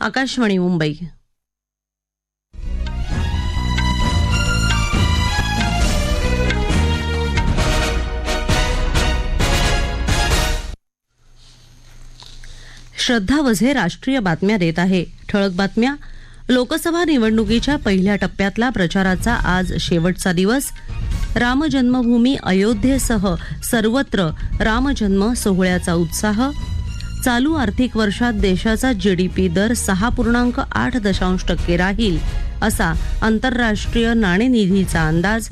आकाशवाणी मुंबई. श्रद्धा वझे राष्ट्रीय बातम्या देत आहे. ठळक बातम्या. लोकसभा निवडणुकीच्या पहिल्या टप्प्यातला प्रचाराचा आज शेवटचा दिवस. राम जन्मभूमी अयोध्येसह सर्वत्र रामजन्म सोहळ्याचा उत्साह. चालू आर्थिक वर्षात देशाचा जीडीपी दर सहा पूर्णांक आठ दशांश टक्के राहील असा आंतरराष्ट्रीय नाणेनिधीचा अंदाज.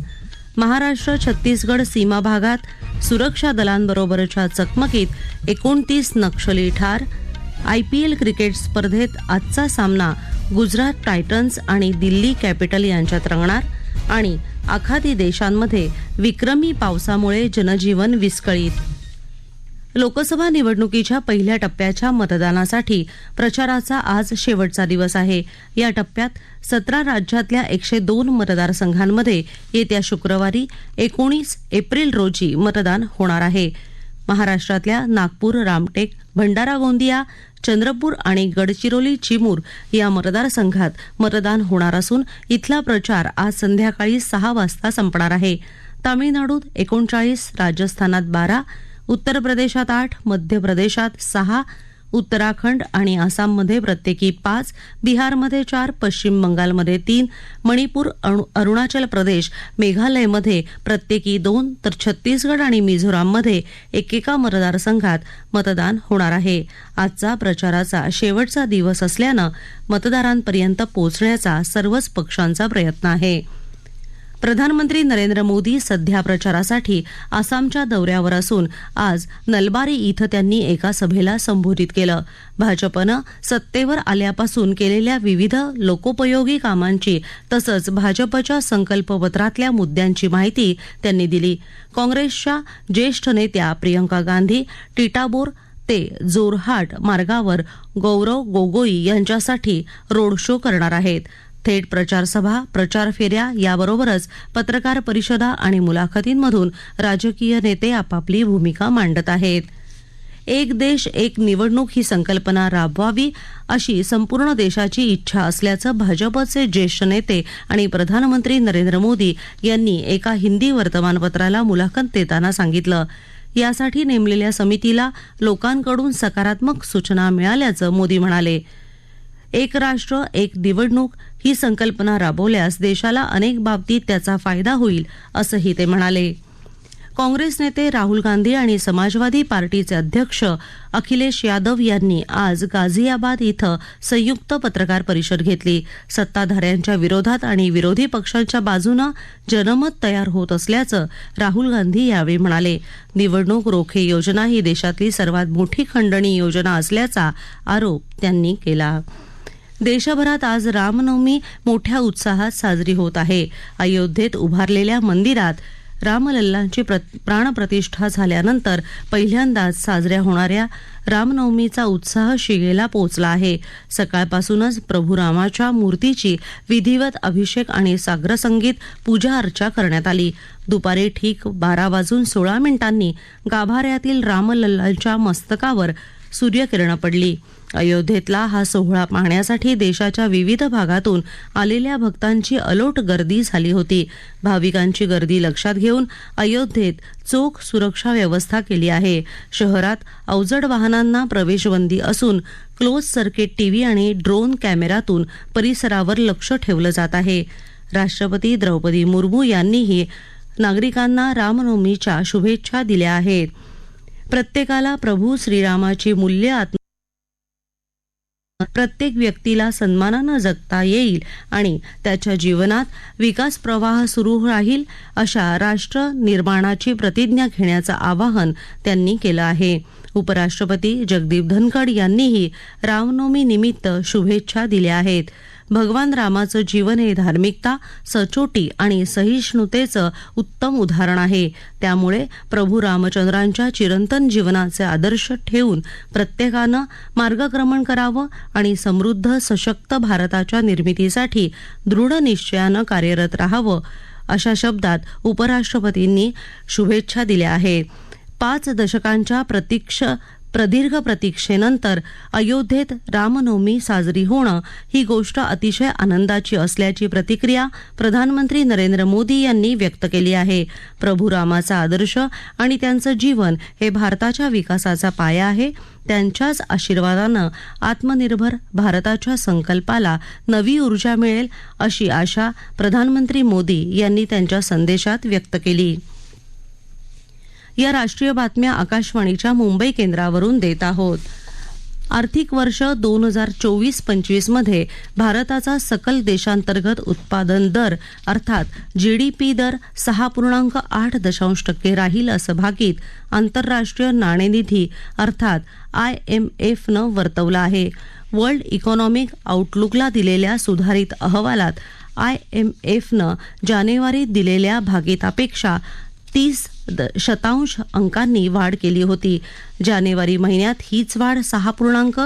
महाराष्ट्र छत्तीसगड सीमा भागात सुरक्षा दलांबरोबरच्या चकमकीत एकोणतीस नक्षली ठार. आय पी एल क्रिकेट स्पर्धेत आजचा सामना गुजरात टायटन्स आणि दिल्ली कॅपिटल यांच्यात रंगणार आणि आखाती देशांमध्ये विक्रमी पावसामुळे जनजीवन विस्कळीत. लोकसभा निवडणुकीच्या पहिल्या टप्प्याच्या मतदानासाठी प्रचाराचा आज शेवटचा दिवस आहे. या टप्प्यात सतरा राज्यातल्या एकशे दोन मतदारसंघांमध्ये येत्या शुक्रवारी एकोणीस एप्रिल रोजी मतदान होणार आहे. महाराष्ट्रातल्या नागपूर रामटेक भंडारा गोंदिया चंद्रपूर आणि गडचिरोली चिमूर या मतदारसंघात मतदान होणार असून इथला प्रचार आज संध्याकाळी सहा वाजता संपणार आहे. तामिळनाडूत एकोणचाळीस राजस्थानात बारा उत्तर प्रदेशात आठ मध्य प्रदेशात सहा उत्तराखंड आणि आसाममध्ये प्रत्येकी पाच बिहारमध्ये चार पश्चिम बंगालमध्ये तीन मणिपूर अरुणाचल प्रदेश मेघालयमध्ये प्रत्येकी दोन तर छत्तीसगड आणि मिझोराममध्ये एकेका मतदारसंघात मतदान होणार आहे. आजचा प्रचाराचा शेवटचा दिवस असल्यानं मतदारांपर्यंत पोहोचण्याचा सर्वच पक्षांचा प्रयत्न आहे. प्रधानमंत्री नरेंद्र मोदी सध्या प्रचारासाठी आसामच्या दौऱ्यावर असून आज नलबारी इथं त्यांनी एका सभेला संबोधित केलं. भाजपनं सत्तेवर आल्यापासून केलेल्या विविध लोकोपयोगी कामांची तसंच भाजपच्या संकल्पपत्रातल्या मुद्द्यांची माहिती त्यांनी दिली. काँग्रेसच्या ज्येष्ठ नेत्या प्रियंका गांधी टिटाबोर ते जोरहाट मार्गावर गौरव गोगोई यांच्यासाठी रोड शो करणार आहेत. थेट प्रचारसभा प्रचार फेऱ्या याबरोबरच पत्रकार परिषदा आणि मुलाखतींमधून राजकीय नेते आपापली भूमिका मांडत आहेत. एक देश एक निवडणूक ही संकल्पना राबवावी अशी संपूर्ण देशाची इच्छा असल्याचं भाजपचे ज्येष्ठ नेते आणि प्रधानमंत्री नरेंद्र मोदी यांनी एका हिंदी वर्तमानपत्राला मुलाखत देताना सांगितलं. यासाठी नेमलेल्या समितीला लोकांकडून सकारात्मक सूचना मिळाल्याचं मोदी म्हणाले. एक राष्ट्र एक निवडणूक ही संकल्पना राबवल्यास देशाला अनेक बाबतीत त्याचा फायदा होईल असंही ते म्हणाले. काँग्रेस नेते राहुल गांधी आणि समाजवादी पार्टीचे अध्यक्ष अखिलेश यादव यांनी आज गाझियाबाद इथं संयुक्त पत्रकार परिषद घेतली. सत्ताधाऱ्यांच्या विरोधात आणि विरोधी पक्षांच्या बाजूनं जनमत तयार होत असल्याचं राहुल गांधी यावेळी म्हणाले. निवडणूक रोखे योजना ही देशातली सर्वात मोठी खंडणी योजना असल्याचा आरोप त्यांनी केला. देशभरात आज रामनवमी मोठ्या उत्साहात साजरी होत आहे. अयोध्येत उभारलेल्या मंदिरात रामलल्लांची प्राणप्रतिष्ठा झाल्यानंतर पहिल्यांदाच साजऱ्या होणाऱ्या रामनवमीचा उत्साह शिगेला पोचला आहे. सकाळपासूनच प्रभू रामाच्या मूर्तीची विधिवत अभिषेक आणि साग्रसंगीत पूजा अर्चा करण्यात आली. दुपारी ठीक बारा वाजून सोळा मिनिटांनी गाभाऱ्यातील रामलल्लांच्या मस्तकावर सूर्यकिरणं पडली. अयोध्येतला हा सोहळा पाहण्यासाठी देशाच्या विविध भागातून आलेल्या भक्तांची अलोट गर्दी झाली होती. भाविकांची गर्दी लक्षात घेऊन अयोध्येत चोख सुरक्षा व्यवस्था केली आहे. शहरात अवजड वाहनांना प्रवेशबंदी असून क्लोज सर्किट टीव्ही आणि ड्रोन कॅमेरातून परिसरावर लक्ष ठेवलं जात आहे. राष्ट्रपती द्रौपदी मुर्मू यांनीही नागरिकांना रामनवमीच्या शुभेच्छा दिल्या आहेत. प्रत्येकाला प्रभू श्रीरामाची मूल्य आत्म प्रत्येक व्यक्तीला सन्मानानं जगता येईल आणि त्याच्या जीवनात विकास प्रवाह सुरू राहील अशा राष्ट्र निर्माणाची प्रतिज्ञा घेण्याचं आवाहन त्यांनी केलं आहे. उपराष्ट्रपती जगदीप धनखड यांनीही रामनवमी निमित्त शुभेच्छा दिल्या आहेत. भगवान रामाचं जीवन हे धार्मिकता सचोटी आणि सहिष्णुतेचं उत्तम उदाहरण आहे. त्यामुळे प्रभू रामचंद्रांच्या चिरंतन जीवनाचे आदर्श ठेवून प्रत्येकानं मार्गक्रमण करावं आणि समृद्ध सशक्त भारताच्या निर्मितीसाठी दृढ निश्चयानं कार्यरत राहावं अशा शब्दात उपराष्ट्रपतींनी शुभेच्छा दिल्या आहेत. पाच दशकांच्या प्रतीक्ष प्रदीर्घ प्रतीक्षेनंतर अयोध्येत रामनवमी साजरी होणं ही गोष्ट अतिशय आनंदाची असल्याची प्रतिक्रिया प्रधानमंत्री नरेंद्र मोदी यांनी व्यक्त केली आहे. प्रभू रामाचा आदर्श आणि त्यांचं जीवन हे भारताच्या विकासाचा पाया आहे. त्यांच्याच आशीर्वादानं आत्मनिर्भर भारताच्या संकल्पाला नवी ऊर्जा मिळेल अशी आशा प्रधानमंत्री मोदी यांनी त्यांच्या संदेशात व्यक्त केली. या राष्ट्रीय बातम्या आकाशवाणीच्या मुंबई केंद्रावरून देत आहोत. आर्थिक वर्ष दोन हजार चोवीस पंचवीसमध्ये भारताचा सकल देशांतर्गत उत्पादन दर अर्थात जे डी पी दर सहा पूर्णांक आठ दशांश टक्के राहील असं भाकीत आंतरराष्ट्रीय नाणेनिधी अर्थात आय एम एफनं वर्तवलं आहे. वर्ल्ड इकॉनॉमिक आउटलुकला दिलेल्या सुधारित अहवालात आय एम एफनं जानेवारीत दिलेल्या भागितापेक्षा तीस शतांश अंकांनी वाढ केली होती. जानेवारी महिन्यात हीच वाढ सहा पूर्णांक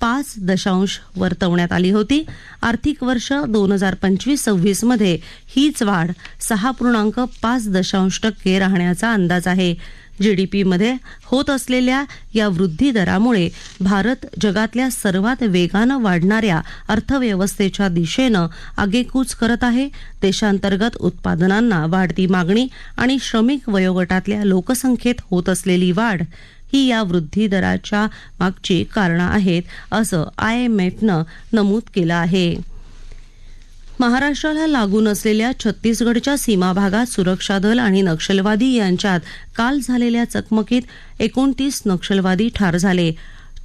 पाच दशांश वर्तवण्यात आली होती. आर्थिक वर्ष दोन हजार पंचवीस सव्वीसमध्ये हीच वाढ सहा पूर्णांक पाच दशांश टक्के राहण्याचा अंदाज आहे. जीडीपीमध्ये होत असलेल्या या वृद्धी दरामुळे भारत जगातल्या सर्वात वेगानं वाढणाऱ्या अर्थव्यवस्थेच्या दिशेनं आगेकूच करत आहे. देशांतर्गत उत्पादनांना वाढती मागणी आणि श्रमिक वयोगटातल्या लोकसंख्येत होत असलेली वाढ ही या वृद्धी दराच्या मागची कारणं आहेत असं आय एम एफनं नमूद केलं आहे. महाराष्ट्राला लागून असलेल्या छत्तीसगडच्या सीमा भागात सुरक्षा दल आणि नक्षलवादी यांच्यात काल झालेल्या चकमकीत एकोणतीस नक्षलवादी ठार झाले.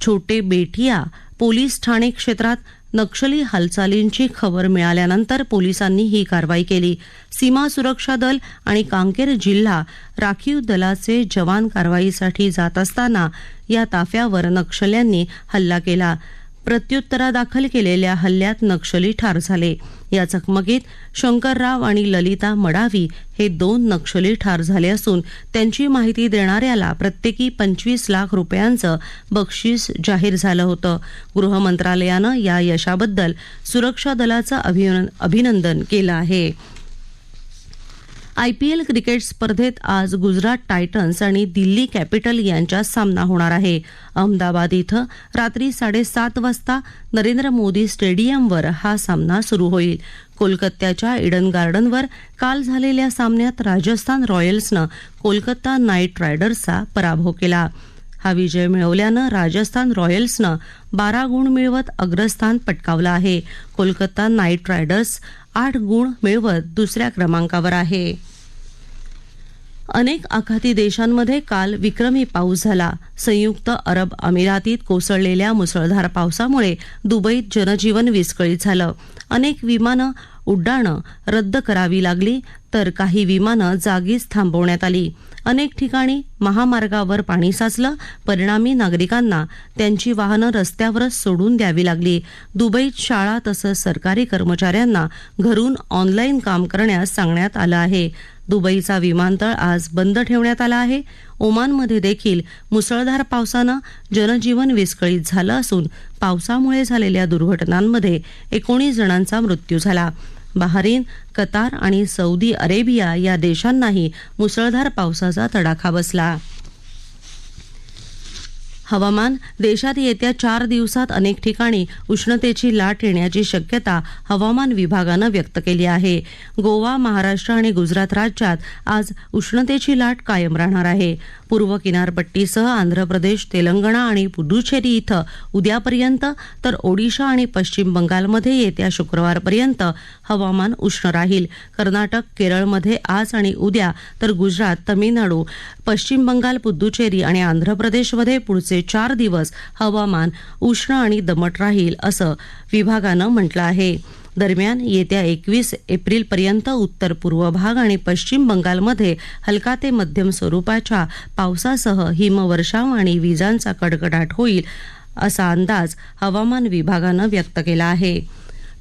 छोटे बेठिया पोलीस ठाणे क्षेत्रात नक्षली हालचालींची खबर मिळाल्यानंतर पोलिसांनी ही कारवाई केली. सीमा सुरक्षा दल आणि कांकेर जिल्हा राखीव दलाचे जवान कारवाईसाठी जात असताना या ताफ्यावर नक्षल्यांनी हल्ला केला. प्रत्युत्तरादाखल केलेल्या हल्ल्यात नक्षली ठार झाले. या चकमकीत शंकरराव आणि ललिता मडावी हे दोन नक्षली ठार झाले असून त्यांची माहिती देणाऱ्याला प्रत्येकी पंचवीस लाख रुपयांचं बक्षीस जाहीर झालं होतं. गृह मंत्रालयानं या यशाबद्दल सुरक्षा दलाचं अभिनंदन केलं आहे. आयपीएल क्रिकेट स्पर्धेत आज गुजरात टायटन्स आणि दिल्ली कॅपिटल यांच्यात सामना होणार आहे. अहमदाबाद इथं रात्री साडेसात वाजता नरेंद्र मोदी स्टेडियमवर हा सामना सुरू होईल. कोलकात्याच्या इडन गार्डनवर काल झालेल्या सामन्यात राजस्थान रॉयल्सनं कोलकाता नाईट रायडर्सचा पराभव केला. हा विजय मिळवल्यानं राजस्थान रॉयल्सनं बारा गुण मिळवत अग्रस्थान पटकावलं आहे. कोलकाता नाईट रायडर्स आठ गुण मिळवत दुसऱ्या क्रमांकावर आहे. अनेक आखाती देशांमध्ये काल विक्रमी पाऊस झाला. संयुक्त अरब अमिरातीत कोसळलेल्या मुसळधार पावसामुळे दुबईत जनजीवन विस्कळीत झालं. अनेक विमानं उड्डाणं रद्द करावी लागली तर काही विमानं जागीच थांबवण्यात आली. अनेक ठिकाणी महामार्गावर पाणी साचलं परिणामी नागरिकांना त्यांची वाहनं रस्त्यावरच सोडून द्यावी लागली. दुबईत शाळा तसंच सरकारी कर्मचाऱ्यांना घरून ऑनलाईन काम करण्यास सांगण्यात आलं आहे. दुबईचा विमानतळ आज बंद ठेवण्यात आला आहे. ओमानमध्ये देखील मुसळधार पावसानं जनजीवन विस्कळीत झालं असून पावसामुळे झालेल्या दुर्घटनांमध्ये एकोणीस जणांचा मृत्यू झाला. बहारीन कतार आणि सौदी अरेबिया या देशांनाही मुसळधार पावसाचा तडाखा बसला. हवामान देशात येत्या चार दिवसात अनेक ठिकाणी उष्णतेची लाट येण्याची शक्यता हवामान विभागानं व्यक्त केली आहे. गोवा महाराष्ट्र आणि गुजरात राज्यात आज उष्णतेची लाट कायम राहणार आहे. पूर्व किनारपट्टीसह आंध्र प्रदेश तेलंगणा आणि पुदुचेरी इथं उद्यापर्यंत तर ओडिशा आणि पश्चिम बंगालमध्ये येत्या शुक्रवारपर्यंत हवामान उष्ण राहील. कर्नाटक केरळमध्ये आज आणि उद्या तर गुजरात तमिळनाडू पश्चिम बंगाल पुदुचेरी आणि आंध्र प्रदेशमध्ये पुढचे चार दिवस हवामान उष्ण आणि दमट राहील असं विभागानं म्हटलं आहे. दरम्यान येत्या एकवीस एप्रिलपर्यंत उत्तर पूर्व भाग आणि पश्चिम बंगालमध्ये हलका ते मध्यम स्वरूपाच्या पावसासह हिमवर्षाव आणि विजांचा कडकडाट होईल असा अंदाज हवामान विभागानं व्यक्त केला आहे.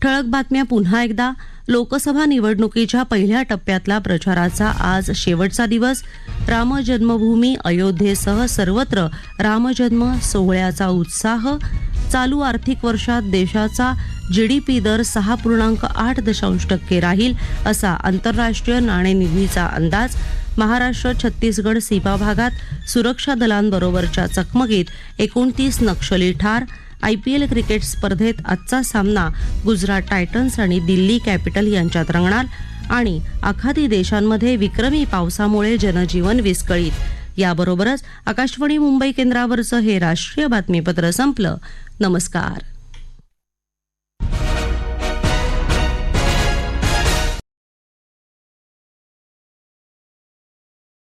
ठळक बातम्या पुन्हा एकदा. लोकसभा निवडणुकीच्या पहिल्या टप्प्यातला प्रचाराचा आज शेवटचा दिवस. रामजन्मभूमी अयोध्येसह सर्वत्र रामजन्म सोहळ्याचा उत्साह. चालू आर्थिक वर्षात देशाचा जीडीपी दर सहा पूर्णांक आठ दशांश टक्के राहील असा आंतरराष्ट्रीय नाणेनिधीचा अंदाज. महाराष्ट्र छत्तीसगड सीमा भागात सुरक्षा दलांबरोबरच्या चकमकीत एकोणतीस नक्षली ठार. आयपीएल क्रिकेट स्पर्धेत आजचा सामना गुजरात टायटन्स आणि दिल्ली कॅपिटल यांच्यात रंगणार आणि आखाती देशांमध्ये विक्रमी पावसामुळे जनजीवन विस्कळीत. याबरोबरच आकाशवाणी मुंबई केंद्रावरचं हे राष्ट्रीय बातमीपत्र संपलं. नमस्कार.